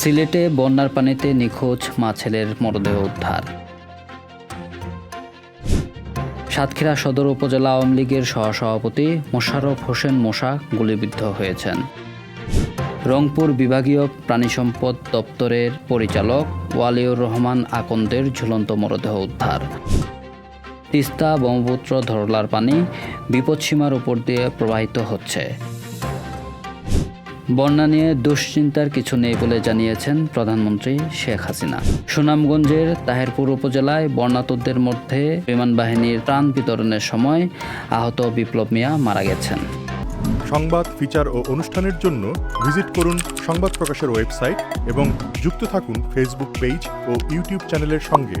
সিলেটে বন্যার পানিতে নিখোঁজ মা ছেলের মরদেহ উদ্ধার। সাতক্ষীরা সদর উপজেলা আওয়ামী লীগের সহসভাপতি মোশাররফ হোসেন মোশা গুলিবিদ্ধ হয়েছেন। রংপুর বিভাগীয় প্রাণিসম্পদ দপ্তরের পরিচালক ওয়ালিউর রহমান আকন্দের ঝুলন্ত মরদেহ উদ্ধার। তিস্তা ব্রহ্মপুত্র ধরলার পানি বিপদসীমার উপর দিয়ে প্রবাহিত হচ্ছে। বন্যা নিয়ে দুশ্চিন্তার কিছু নেই বলে জানিয়েছেন প্রধানমন্ত্রী শেখ হাসিনা। সুনামগঞ্জের তাহেরপুর উপজেলায় বন্যাতুরদের মধ্যে বিমান বাহিনীর ত্রাণ বিতরণের সময় আহত বিপ্লব মিয়া মারা গেছেন। সংবাদ, ফিচার ও অনুষ্ঠানের জন্য ভিজিট করুন সংবাদ প্রকাশের ওয়েবসাইট এবং যুক্ত থাকুন ফেসবুক পেজ ও ইউটিউব চ্যানেলের সঙ্গে।